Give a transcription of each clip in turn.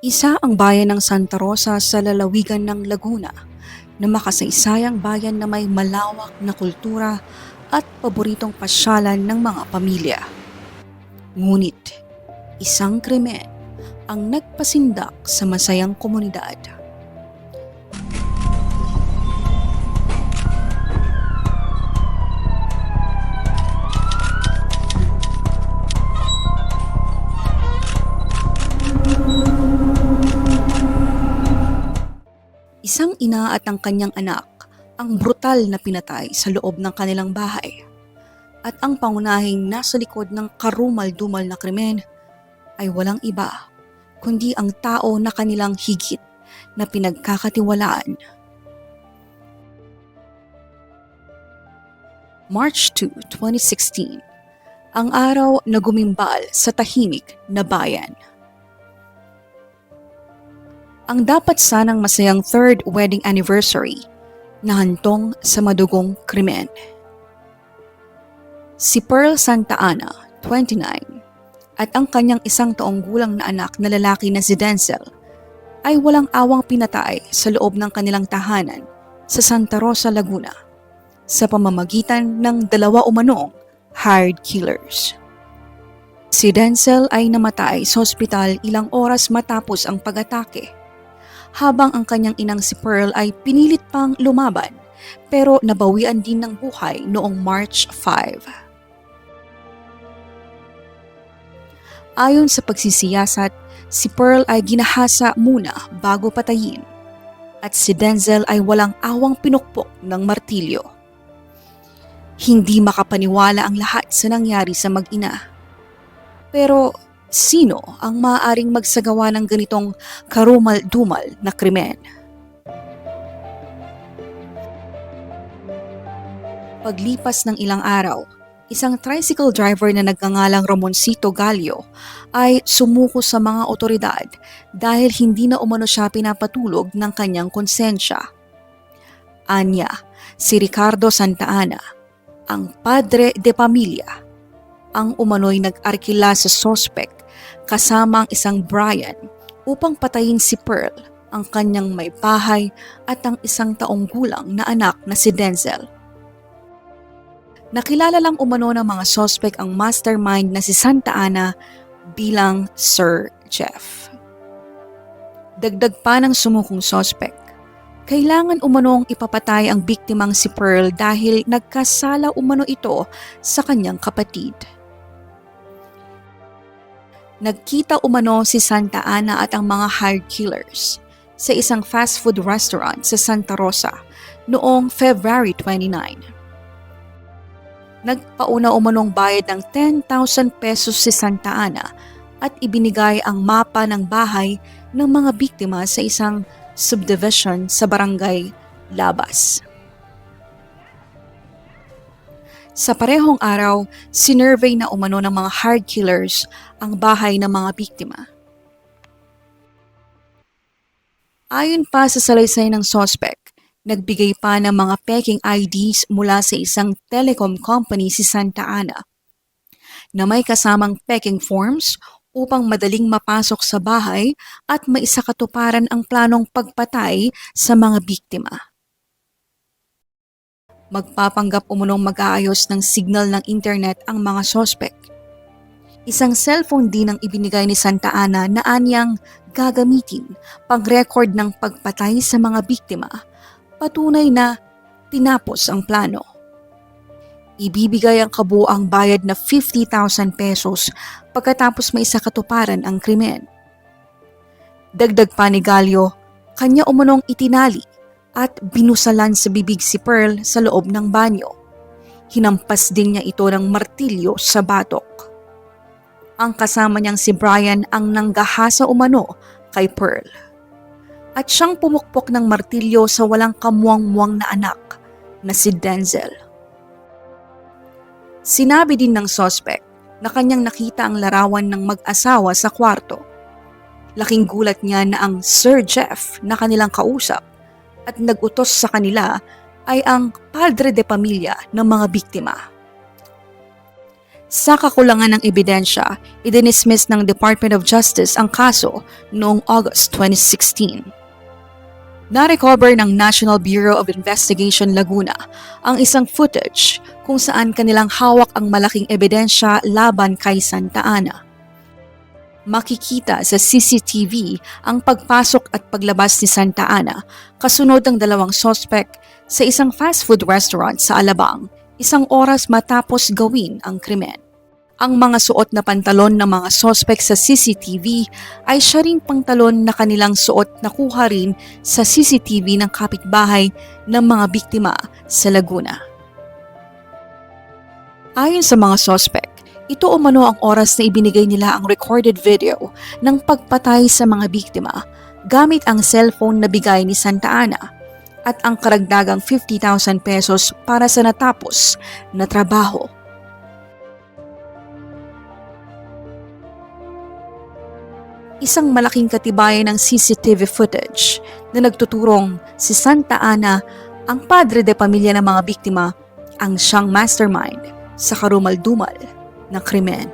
Isa ang bayan ng Santa Rosa sa lalawigan ng Laguna na makasaysayang bayan na may malawak na kultura at paboritong pasyalan ng mga pamilya. Ngunit, isang krimen ang nagpasindak sa masayang komunidad. Isang ina at ang kanyang anak ang brutal na pinatay sa loob ng kanilang bahay. At ang pangunahing nasa likod ng karumal-dumal na krimen ay walang iba kundi ang tao na kanilang higit na pinagkakatiwalaan. March 2, 2016 Ang araw na gumimbal sa tahimik na bayan. Ang dapat sanang masayang third wedding anniversary nahantong sa madugong krimen. Si Pearl Santa Ana, 29, at ang kanyang isang taong gulang na anak na lalaki na si Denzel ay walang awang pinatay sa loob ng kanilang tahanan sa Santa Rosa, Laguna sa pamamagitan ng dalawa umanong hired killers. Si Denzel ay namatay sa ospital ilang oras matapos ang pag-atake habang ang kanyang inang si Pearl ay pinilit pang lumaban pero nabawian din ng buhay noong March 5. Ayon sa pagsisiyasat, si Pearl ay ginahasa muna bago patayin at si Denzel ay walang awang pinukpok ng martilyo. Hindi makapaniwala ang lahat sa nangyari sa mag-ina. Pero sino ang maaaring magsagawa ng ganitong karumal-dumal na krimen? Paglipas ng ilang araw, isang tricycle driver na nagngangalang Ramoncito Gallo ay sumuko sa mga otoridad dahil hindi na umano siya pinapatulog ng kanyang konsensya. Anya, si Ricardo Santa Ana, ang padre de pamilya, ang umano'y nag-arkila sa sospek kasama ang isang Brian upang patayin si Pearl, ang kanyang may bahay at ang isang taong gulang na anak na si Denzel. Nakilala lang umano ng mga sospek ang mastermind na si Santa Ana bilang Sir Jeff. Dagdag pa ng sumukong sospek, kailangan umanong ipapatay ang biktimang si Pearl dahil nagkasala umano ito sa kanyang kapatid. Nagkita umano si Santa Ana at ang mga hired killers sa isang fast food restaurant sa Santa Rosa noong February 29. Nagpauna umanong bayad ng 10,000 pesos si Santa Ana at ibinigay ang mapa ng bahay ng mga biktima sa isang subdivision sa barangay Labas. Sa parehong araw, sinurvey na umano ng mga hard killers ang bahay ng mga biktima. Ayon pa sa salaysay ng sospek, nagbigay pa ng mga peking IDs mula sa isang telecom company si Santa Ana na may kasamang peking forms upang madaling mapasok sa bahay at maisakatuparan ang planong pagpatay sa mga biktima. Magpapanggap umunong mag-aayos ng signal ng internet ang mga sospek. Isang cellphone din ang ibinigay ni Santa Ana na anyang gagamitin pang-record ng pagpatay sa mga biktima patunay na tinapos ang plano. Ibibigay ang kabuang bayad na 50,000 pesos pagkatapos may katuparan ang krimen. Dagdag pa ni Galio, kanya umunong itinali at binusalan sa bibig si Pearl sa loob ng banyo. Hinampas din niya ito ng martilyo sa batok. Ang kasama niyang si Brian ang nanggahasa umano kay Pearl at siyang pumukpok ng martilyo sa walang kamuang-muang na anak na si Denzel. Sinabi din ng sospek na kanyang nakita ang larawan ng mag-asawa sa kwarto. Laking gulat niya na ang Sir Jeff na kanilang kausap at nagutos sa kanila ay ang padre de pamilya ng mga biktima. Sa kakulangan ng ebidensya, idinismiss ng Department of Justice ang kaso noong August 2016. Na-recover ng National Bureau of Investigation Laguna ang isang footage kung saan kanilang hawak ang malaking ebidensya laban kay Santa Ana. Makikita sa CCTV ang pagpasok at paglabas ni Santa Ana kasunod ng dalawang sospek sa isang fast food restaurant sa Alabang isang oras matapos gawin ang krimen. Ang mga suot na pantalon ng mga sospek sa CCTV ay siya ring pantalon na kanilang suot na kuha rin sa CCTV ng kapitbahay ng mga biktima sa Laguna. Ayon sa mga sospek, ito umano ang oras na ibinigay nila ang recorded video ng pagpatay sa mga biktima gamit ang cellphone na bigay ni Santa Ana at ang karagdagang 50,000 pesos para sa natapos na trabaho. Isang malaking katibayan ng CCTV footage na nagtuturong si Santa Ana, ang padre de pamilya ng mga biktima, ang siyang mastermind sa karumal-dumal na krimen.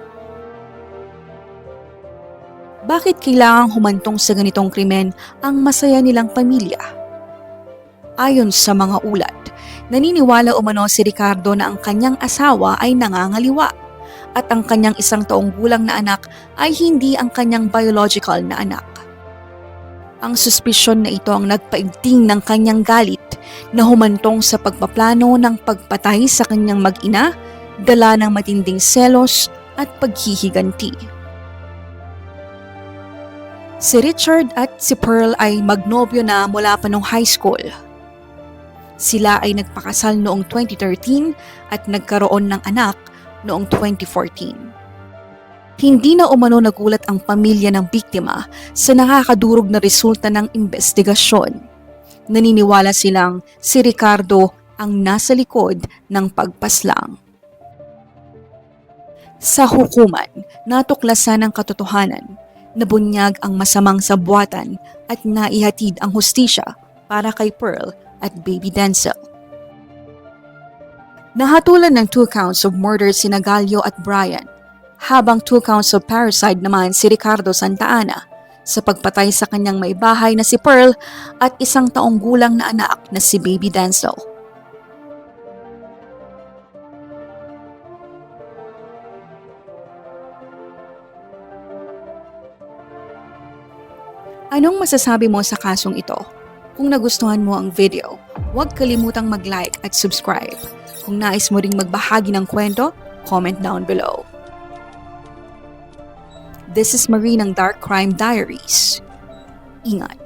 Bakit kailangang humantong sa ganitong krimen ang masaya nilang pamilya? Ayon sa mga ulat, naniniwala umano si Ricardo na ang kanyang asawa ay nangangaliwa at ang kanyang isang taong gulang na anak ay hindi ang kanyang biological na anak. Ang suspisyon na ito ang nagpaigting ng kanyang galit na humantong sa pagpaplano ng pagpatay sa kanyang mag-ina, dala ng matinding selos at paghihiganti. Si Richard at si Pearl ay magnobyo na mula pa nung high school. Sila ay nagpakasal noong 2013 at nagkaroon ng anak noong 2014. Hindi na umano nagulat ang pamilya ng biktima sa nakakadurog na resulta ng investigasyon. Naniniwala silang si Ricardo ang nasa likod ng pagpaslang. Sa hukuman, natuklasan ng katotohanan nabunyag ang masamang sabwatan at naihatid ang hustisya para kay Pearl at baby Denzel. Nahatulan ng two counts of murder si Nagalio at Brian, habang two counts of parricide naman si Ricardo Santa Ana sa pagpatay sa kanyang may bahay na si Pearl at isang taong gulang na anak na si baby Denzel. Anong masasabi mo sa kasong ito? Kung nagustuhan mo ang video, huwag kalimutang mag-like at subscribe. Kung nais mo ring magbahagi ng kwento, comment down below. This is Marie ng Dark Crime Diaries. Ingat.